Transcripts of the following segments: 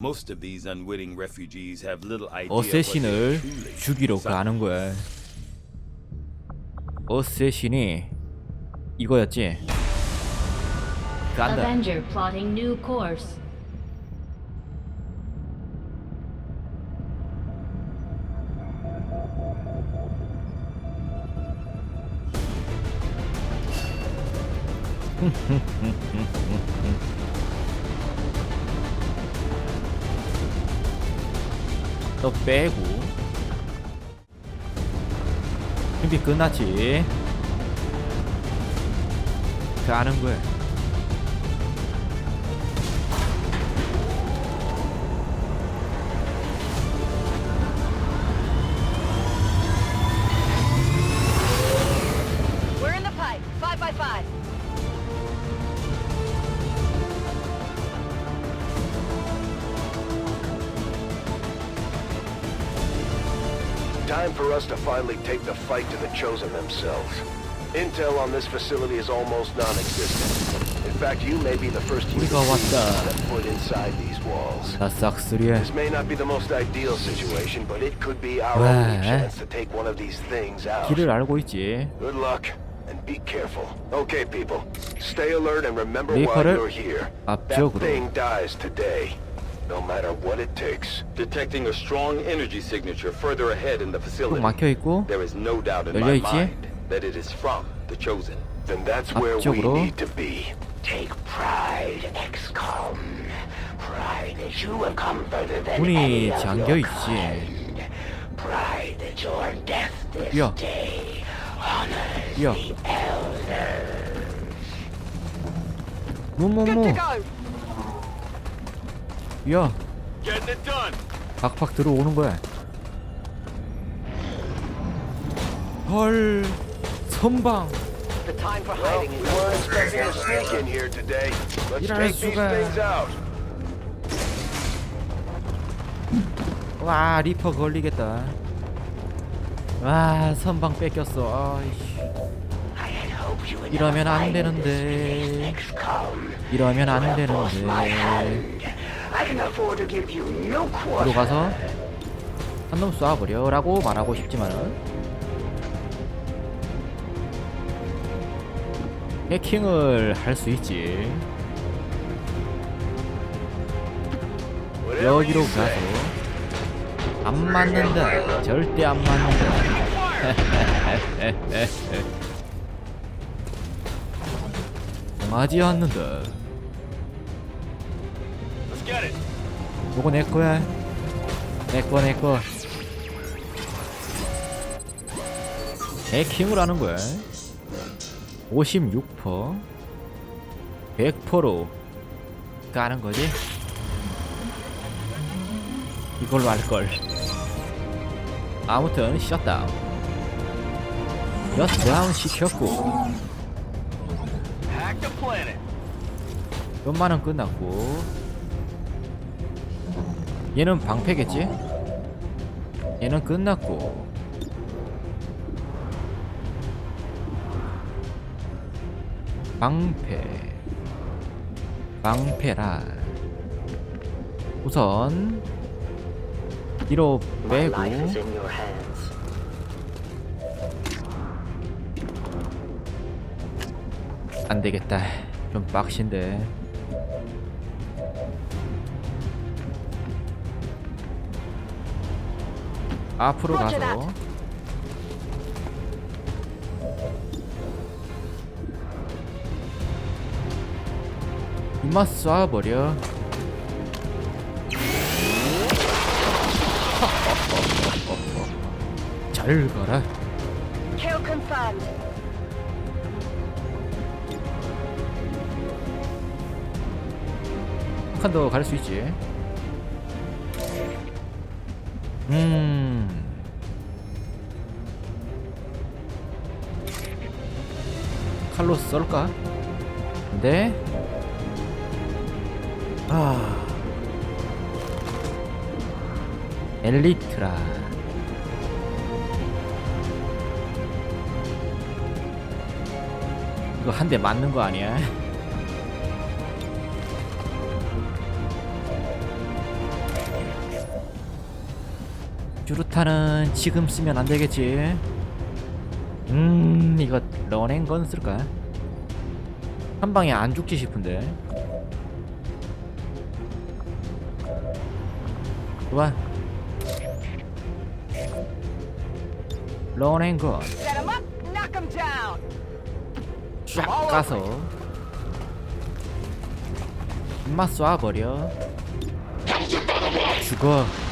Most of these unwitting refugees have little idea what 어쌔신을 they're truly 죽이러 suffering. 가는 거야. 어쌔신이 이거였지. 간다. Avenger plotting new course. 또 빼고. 준비 끝났지. 가는 거야. for us to finally take the fight to the Chosen themselves. Intel on this facility is almost non-existent. In fact, you may be the first human 우리가 being to 왔다. step foot inside these walls. 나 싹쓸이야. This may not be the most ideal situation, but it could be our 왜? only chance to take one of these things out. 길을 알고 있지. Good luck, and be careful. Okay, people. Stay alert and remember why 리퍼를 you're here. That 앞쪽으로. thing dies today. No matter what it takes. Detecting a strong energy signature further ahead in the 꼭 facility. 막혀 있고 There is no doubt in 열려 my 있지? mind that it is from the Chosen. Then that's where we 앞쪽으로. need to be. Take pride, XCOM. Pride that you have come further than 문이 잠겨 있지. Pride that your death this 야. day honors 야. the elders. Good to 뭐뭐뭐. go. 야, Getting it done. 박박 들어오는 거야. 헐, 선방. The time for Well, hiding we is weren't expecting a sneak in here today. Let's 이럴 take these 수가. things out. 와, 리퍼 걸리겠다. 와, 선방 뺏겼어. 아이씨. I had hoped you would 이러면 안 되는데. 이러면 안 되는데. Quarter. 들어가서 한 놈 쏴버려라고 말하고 싶지만은 해킹을 할 수 있지. 여기로. 가서 안 맞는다. 절대 안 맞는다. 통하지 않는다. 요거 내 거야. 내 거, 내 거. 해킹을 하는 거야. 56%, 100%로 가는 거지. 이걸로 할 걸. 아무튼 셧다운. 셧다운 시켰고 planet. 연마는 끝났고 얘는 방패겠지? 얘는 끝났고. 방패. 방패라. 우선 뒤로 빼고. 안되겠다. 좀 빡신데 앞으로 가서. 이마 쏴버려 잘 가라 kill confirmed. 한칸더갈수 있지 음 칼로 썰까? 근데 아 엘리트라 이거 한 대 맞는 거 아니야? 쭈루타는 지금 쓰면 안 되겠지. 음, 이거 런앤건 쓸까? 한 방에 안 죽지 싶은데. 좋아. 런앤건. 쫙 가서 입맛 쏴버려. 죽어.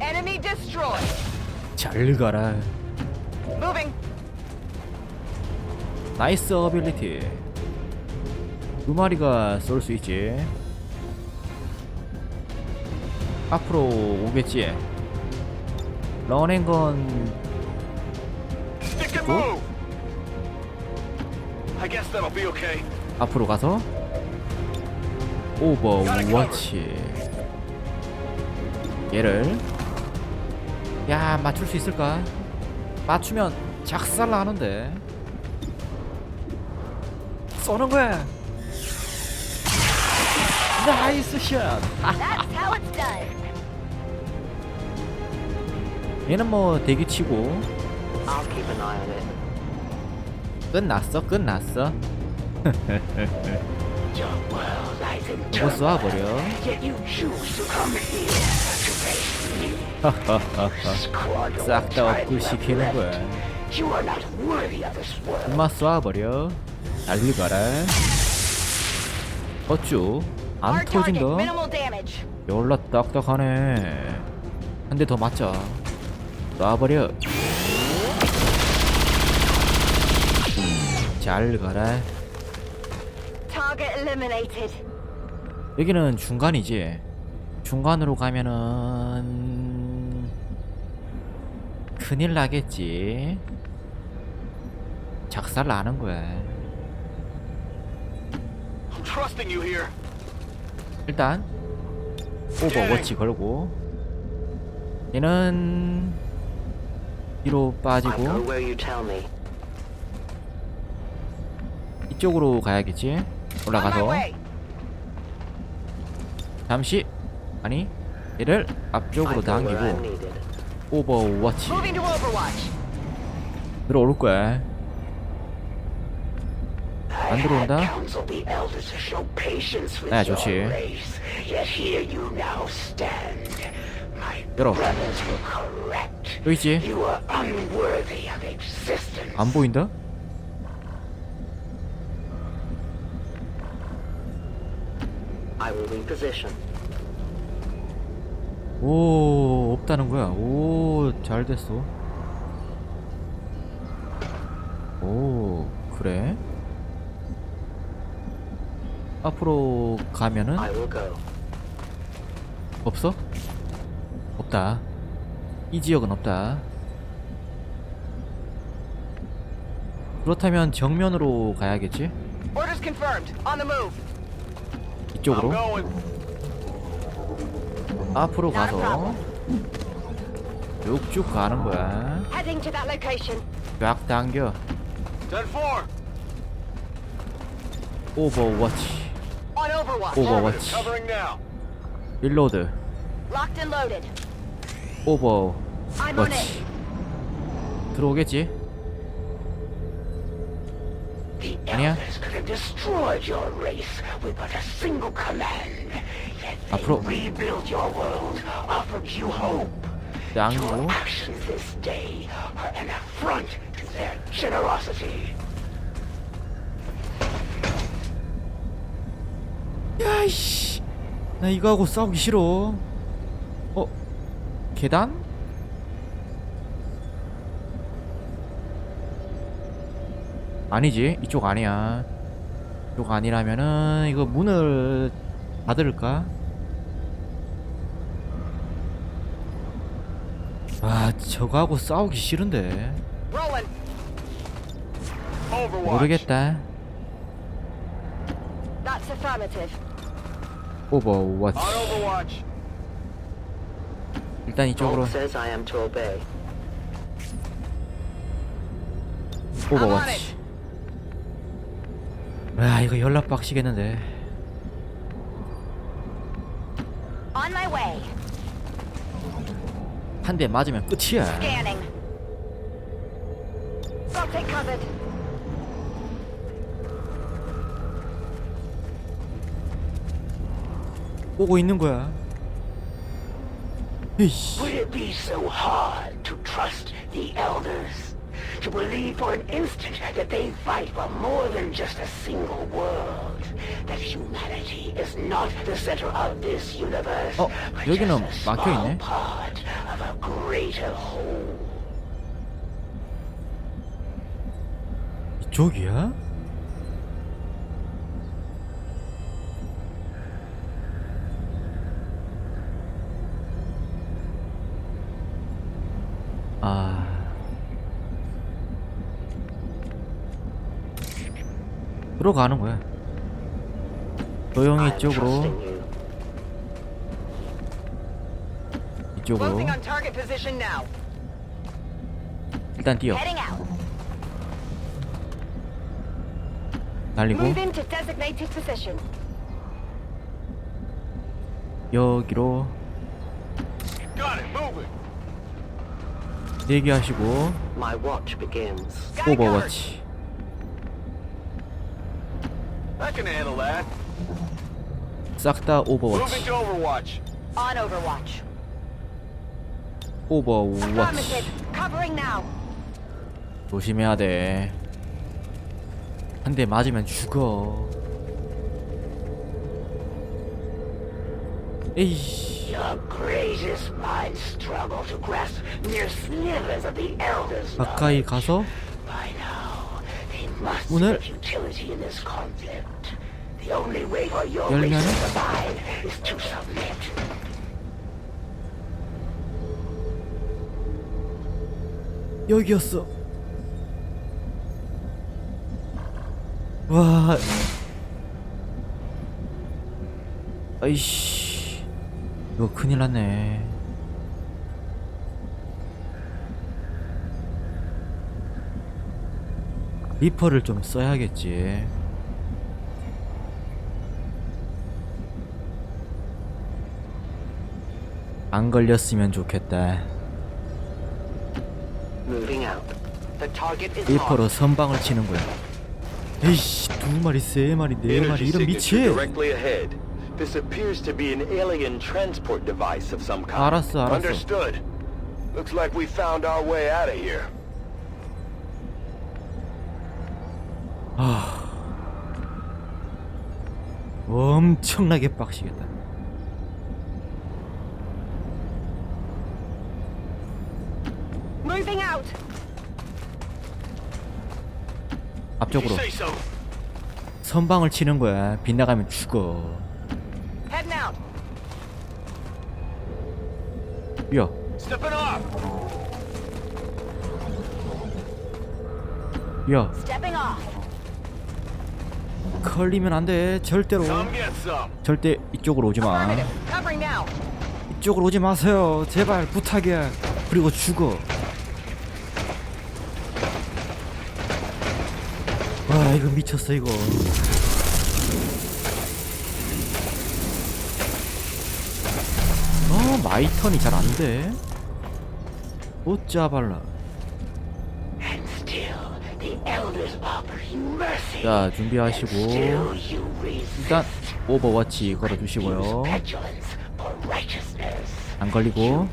Enemy destroyed. 잘 가라. Moving. 나이스 어빌리티. 두 마리가 쏠 수 있지. 앞으로 오겠지. 런앤건 Stick and Cool. move! I guess that'll be okay. 앞으로 가서 오버워치. 얘를 야 맞출 수 있을까? 맞추면 작살 나는데. 쏘는 거야. 나이스 샷. 얘는 뭐 대기치고. 끝났어 끝났어 이거 쏴버려 싹 다 업글 시키는 거야. 엄마 쏴버려. 달리 가라. 어쭈? 안 터진다. 열라 딱딱하네. 한 대 더 맞자. 쏴버려. 잘 가라. 여기는 중간이지 중간으로 가면은 큰일 나겠지 작살 나는 거야 I'm trusting you here. 일단 오버워치 걸고 얘는 뒤로 빠지고 where you tell me. 이쪽으로 가야겠지 올라가서. 잠시 아니 얘를 앞쪽으로 당기고. 오버워치. 들어올 거야 안 들어온다 아, your 좋지. 열어. 여기 있지. 안 보인다 I will reposition. 오 없다는 거야. 오 잘 됐어. 오 그래? 앞으로 가면은. 없어? 없다. 이 지역은 없다. 그렇다면 정면으로 가야겠지? 이쪽으로. 앞으로 가서 쭉쭉 가는 거야. 쫙 당겨 10-4. 오버워치. 오버워치. 릴로드 it. 오버워치 들어오겠지? They 앞으로. generosity. 야이씨 나 이거 하고 싸우기 싫어 어? 계단? 아니지 이쪽 아니야 이쪽 아니라면은 이거 문을 닫을까? 아 저거 하고 싸우기 싫은데. 모르겠다. 오버워치. 일단 이쪽으로. 오버워치 아 이거 연락 빡시겠는데 On my way. 한대 맞으면 끝이야. 오고 있는 거야. 에이씨. to trust the elders? To believe for an instant that they fight for more than just a single world? That humanity is not the center of this universe, 어, but 여기는 just a small 막혀있네. part of a greater whole. 이쪽이야? 들어가는 거야. 조용히 이쪽으로. 이쪽으로. 일단 뛰어. Position. 여기로. 대기하시고. 오버워치. I can handle that. 싹 다 Moving 오버워치. to Overwatch. On Overwatch. 오버워치. Affirmative. Covering now. 조심해야 돼. 한 대 맞으면 죽어. 에이씨. Your greatest minds struggle to grasp mere slivers of the elders. 가까이 가서 By now, they must 오늘- see futility in this conflict. 열면은? 여기였어. 와. 아이씨. 이거 큰일 났네. 리퍼를 좀 써야겠지. 안 걸렸으면 좋겠다. 리퍼로 선방을 치는 거야. 에이씨 두 마리 세 마리 네 마리 이런 signature 미친. directly ahead. This appears to be an alien transport device of some kind. 알았어 알았어. Understood. Looks like we found our way out of here. 엄청나게 빡시겠다. 앞쪽으로. 선방을 치는 거야. 빗나가면 죽어. 뛰어. 걸리면 안 돼. 절대로. 절대 이쪽으로 오지 마. Affirmative. Covering now. 이쪽으로 오지 마세요. 제발 부탁이야. 그리고 죽어. 와 이거 미쳤어 이거. 어 마이 턴이 잘 안 돼. 어짜발라. And still, the elders offer you mercy. 자 준비하시고. 일단 오버워치 걸어주시고요. 안 걸리고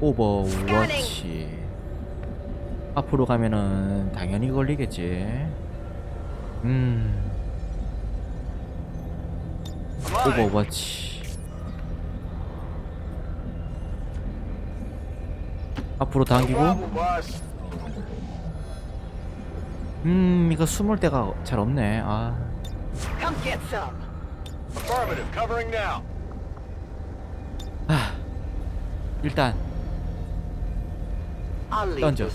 오버워치 앞으로 가면은 당연히 걸리겠지 음 오버워치 앞으로 당기고. 음 이거 숨을 데가 잘 없네 아. 일단 던져.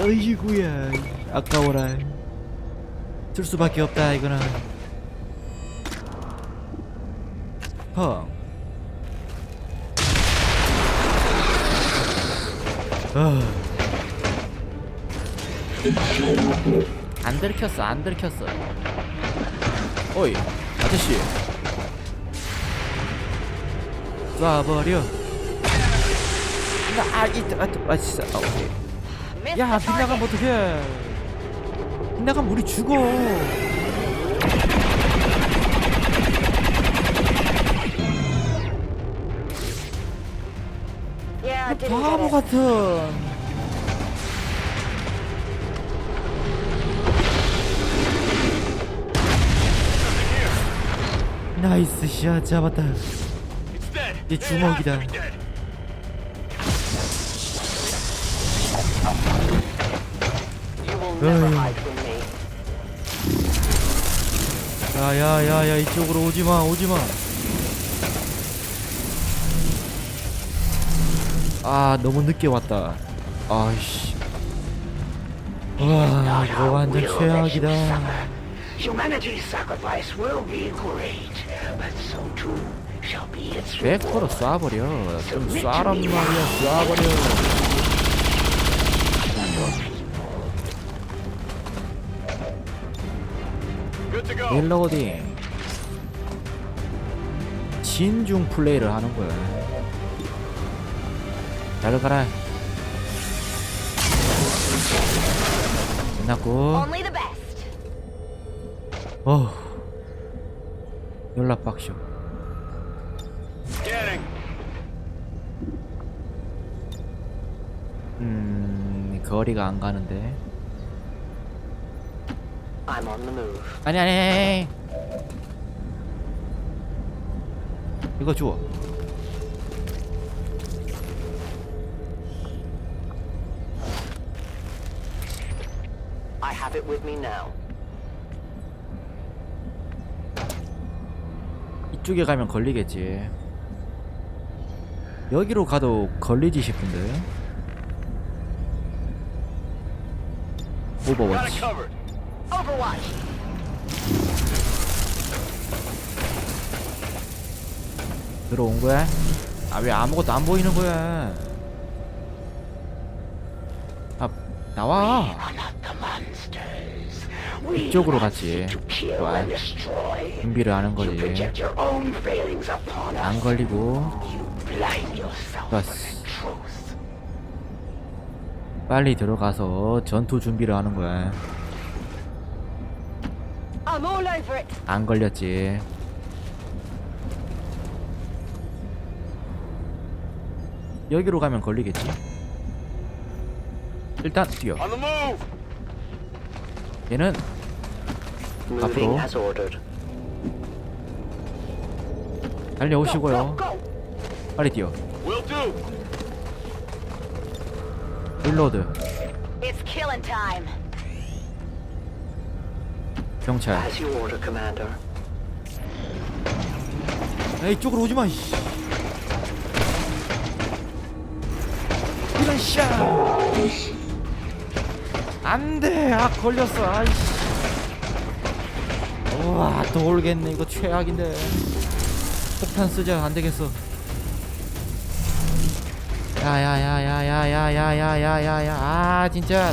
어이구야 아까워라. 쓸 수밖에 없다 이거는. 펑. 아. 안 들켰어 안 들켰어. 어이 아저씨. 쏴버려 나 아 이따 아, 아 진짜 아, 오케이. 야 빗나가면. 어떡해 빗나가면 우리 죽어 바보. 같은 나이스 샷 잡았다 이 주먹이다 야야야야 이쪽으로 오지마 오지마 아 너무 늦게 왔다 아이씨 와 이거 완전 최악이다 Humanity's sacrifice will be great, but so too shall be its 100% reward. 쏴버려 좀 쏴란 말이야 쏴버려 릴로딩 진중 플레이를 하는 거야. 잘 가라. 끝났고. Only the best. 어 연락 박쇼. Scanning. 음 거리가 안 가는데 I'm on the move. 아니 아니 아니 이거 주워 I have it with me now. 이쪽에 가면 걸리겠지 여기로 가도 걸리지 싶은데 오버워치 covered. Overwatch. 들어온 거야? 아 왜 아무것도 안 보이는 거야 아 나와 이쪽으로 갔지 kill 좋아. 준비를 하는 거지. 안 걸리고 좋았어. 빨리 들어가서 전투 준비를 하는 거야 I'm all over it. 안 걸렸지 여기로 가면 걸리겠지 일단 뛰어 On the move. 얘는 Moving 앞으로. as ordered. 달려오시고요 빨리 뛰어 Will do. 릴로드 It's killing time. 경찰 As you order, Commander. 야 이쪽으로 오지 마 이씨 이런 샤 안돼 아 걸렸어 아이씨 우와 또 올겠네 이거 최악인데 폭탄 쓰자 안 되겠어 야야야야야야야야야야야 아 진짜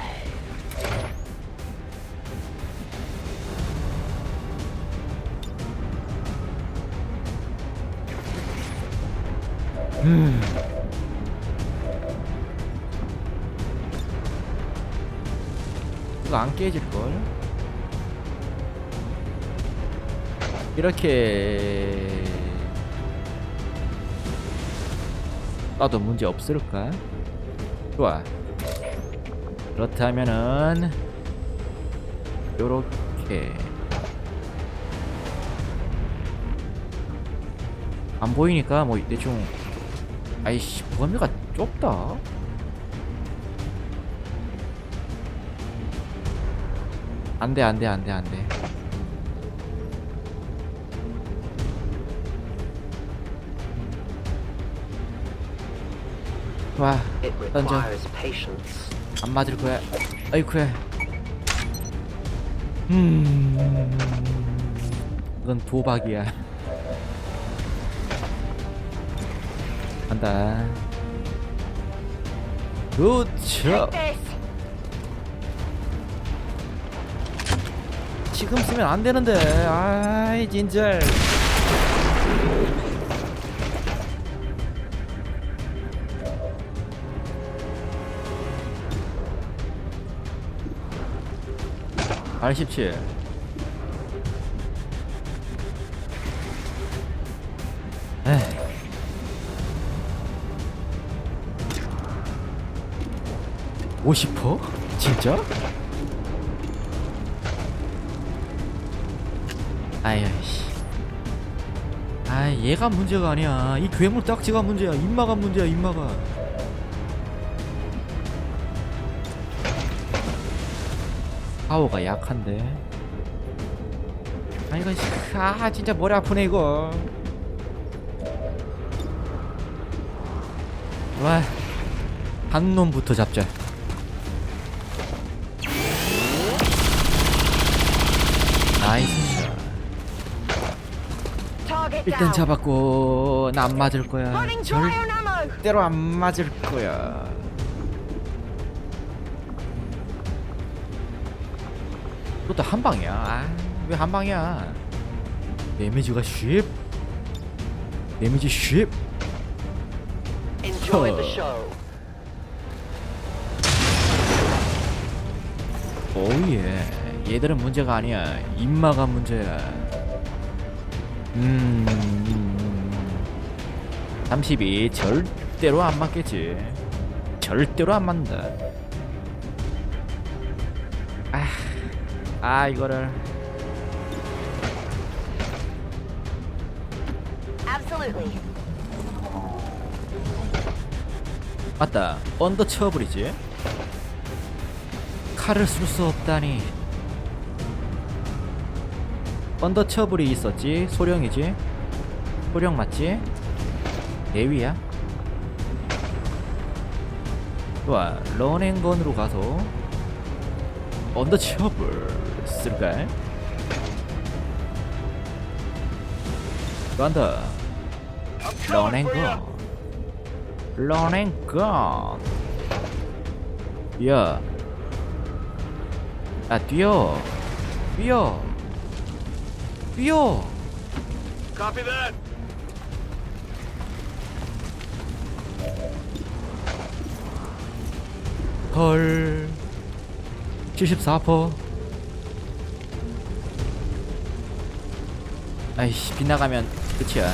이거 안 깨질걸? 이렇게 나도 문제 없을까? 좋아 그렇다면은 요렇게 안 보이니까 뭐 대충 아이씨 범위가 좁다. 안돼 안돼 안돼 안돼. 와 던져. 안 맞을 거야. 아이쿠야 음 이건 도박이야 그쵸 This. 지금 쓰면 안 되는데. 아이 진짜 R17 (50%) 진짜? 아유 씨. 아 얘가 문제가 아니야. 이 괴물 딱지가 문제야. 인마가 문제야 인마가. 파워가 약한데. 아 씨, 아 진짜 머리 아프네 이거. 와 한 놈부터 잡자 나이스. 일단. 잡았고 나 안 맞을 거야. 절대로 안 맞을 거야. 그것도 한 방이야. 아 왜 한 방이야? 데미지가 쉽 데미지 쉽 show. 오예 얘들은 문제가 아니야. 인마가 문제야. 음32 절대로 안 맞겠지. 절대로 안 맞는다. 아, 아 이거를. Absolutely. 맞다. 언더 쳐버리지. 칼을 쓸 수 없다니 언더 처블이 있었지? 소령이지? 소령 맞지? 내위야? 좋아 런앤건으로 가서 언더 처블 쓸까 간다. 런앤건. 런앤건. 야. 아 뛰어. 뛰어 뛰어 Copy that. 헐. 74% 아이씨 빗나가면 끝이야